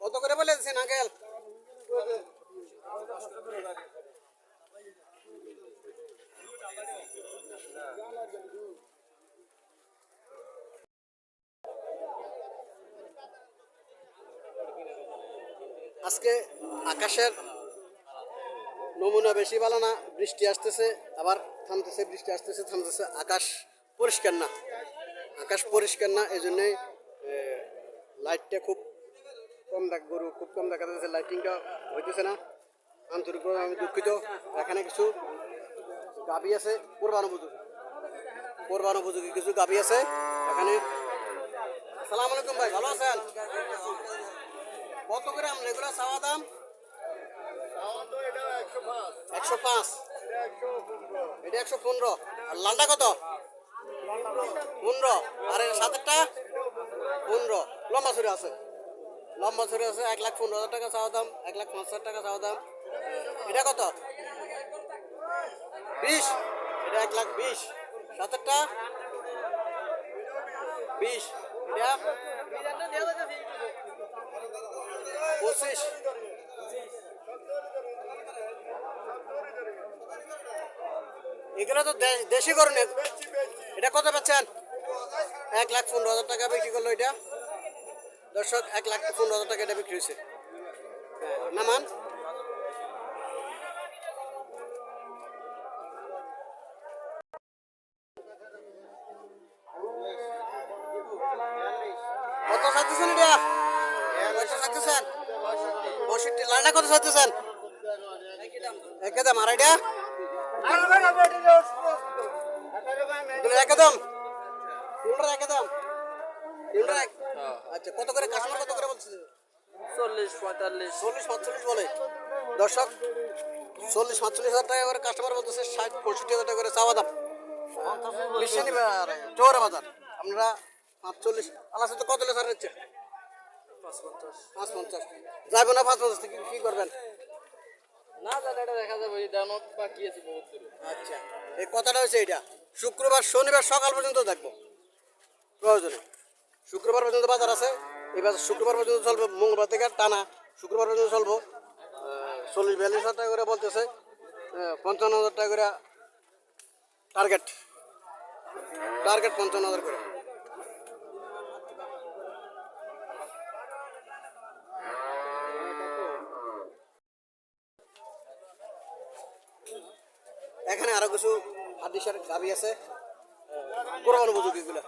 কত করে বলেছেন আঙ্কেল? আজকে আকাশের নমুনা বেশি ভালো না, বৃষ্টি আসতেছে, আবার থামতেছে, বৃষ্টি আসতেছে, থামতেছে, আকাশ পরিষ্কার না। আকাশ পরিষ্কার না এই জন্যই লাইটটা খুব কম দেখ, গরু খুব কম দেখা যাচ্ছে লাইটিংটা হইতেছে না। আন্তরিকভাবে আমি দুঃখিত। এখানে কিছু গাবি আছে কোরবান উপযোগী কিছু গাবি আছে, এখানে। আসসালামু আলাইকুম ভাই, ভালো আছেন? কত করে আমরা এগুলো চাওয়া দাম একশো পাঁচ। এটা একশো পনেরো। আর লালটা কত? পনেরো। আর সাতেরটা? পনেরো। লম্বা ছুরি আছে। লম্বা ছুরি আছে। এক লাখ পনেরো হাজার টাকা চাওয়া দাম। এক লাখ পাঁচ হাজার টাকা চাওয়া দাম। এটা কত? বিশ। এটা এক লাখ বিশ। সাতেরটা? বিশ। এটা? পঁচিশ। এগুলো তো দেশি করুন এটা কত পাচ্ছেন? এক লাখ পনেরো হাজার টাকা বিক্রি করল এটা। দর্শক এক লাখ পনেরো হাজার টাকা এটা বিক্রি হয়েছে। হ্যাঁ, নামান কত চাইতেছেন এটা? কত পঁয়ষট্টি লালটা কত চাইতেছেন? একদম আর একদম? একদম? তিনটা এক আচ্ছা কত করে কাস্টমার কত করে বলছে? চল্লিশ পঁয়তাল্লিশ। চল্লিশ পাঁচচল্লিশ বলে। দর্শক চল্লিশ পাঁচচল্লিশ হাজার টাকা করে কাস্টমার বলতেছে ষাট পঁয়ষট্টি হাজার টাকা করে চাওয়া দাম। বিশ্বনী চৌরা বাজার। আমরা পাঁচচল্লিশ তো কত লেসার হচ্ছে পাঁচ পঞ্চাশ যাবে না পাঁচ পঞ্চাশ থেকে কি করবেন? না দাদা এটা দেখা যাবে দাম বাকি আছে বহুত দূরে। আচ্ছা এই কথাটা হচ্ছে এটা শুক্রবার শনিবার সকাল পর্যন্ত দেখব। প্রয়োজনে। শুক্রবার পর্যন্ত বাজার আছে এবার শুক্রবার পর্যন্ত চলবে মঙ্গলবার থেকে টানা শুক্রবার পর্যন্ত চলবো। চল্লিশ বিয়াল্লিশ হাজার টাকা করে বলতেছে পঞ্চান্ন হাজার টাকা করে টার্গেট টার্গেট পঞ্চান্ন হাজার করে। এখানে আরও কিছু হাদিসের গাবি আছে কোরবান উপযোগী গুলা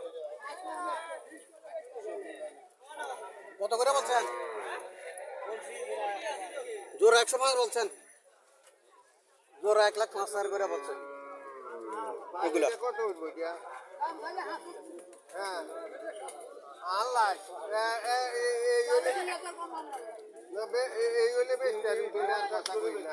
কত করে বলছেন জোর একশো পাঁচ বলছেন জোর এক লাখ পাঁচ হাজার করে বলছেন এগুলা হ্যাঁ আল্লাহ এই হলে বেশ কথা কই না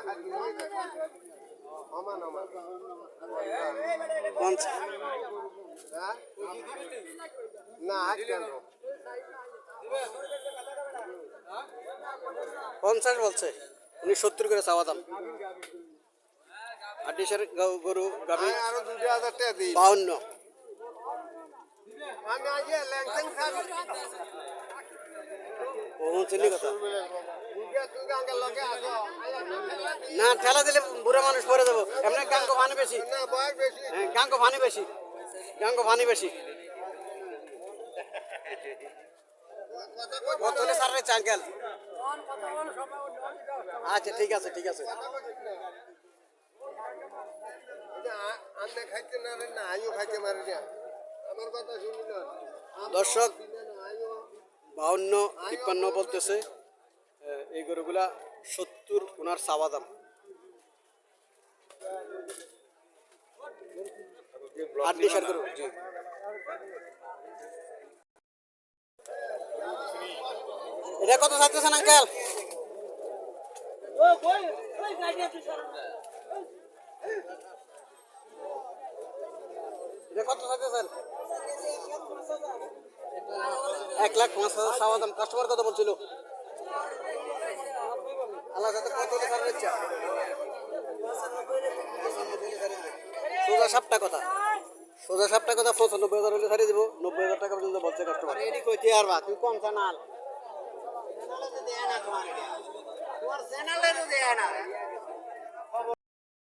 পঞ্চাশ বলছে। উনি সত্তর করে চাওয়া দাম। হাডিসের গরু গাবি বাউন্ন। কথা। না ঠেলা দিলে বুড়া মানুষ পরে দেবো এমনি গাঙ্গ পানি বেশি। না বয়স বেশি। হ্যাঁ গাঙ্গ পানি বেশি। গাঙ্গ পানি বেশি। সার রে আচ্ছা ঠিক আছে ঠিক আছে। দর্শক বাউন্ন তিপ্পান্ন বলতেছে। এই গরুগুলা সত্তর ওনার চাওয়া দাম। এটা কত চাইতেছেন? আঙ্কেল এক লাখ পাঁচ হাজার চাওয়া দাম। কাস্টমার কত বলছিল? আল্লাহ সাথে কত ইচ্ছা। সোজা সাপটা কথা। সোজা সাপটা কথা পঁচানব্বই হাজার হলে ছাড়িয়ে দেবো। নব্বই হাজার টাকা পর্যন্ত বলছে কাস্টমার কইতে পারবা তুই কম চানাল তোমার এটা। তোমার চ্যানেলে তো দেয় না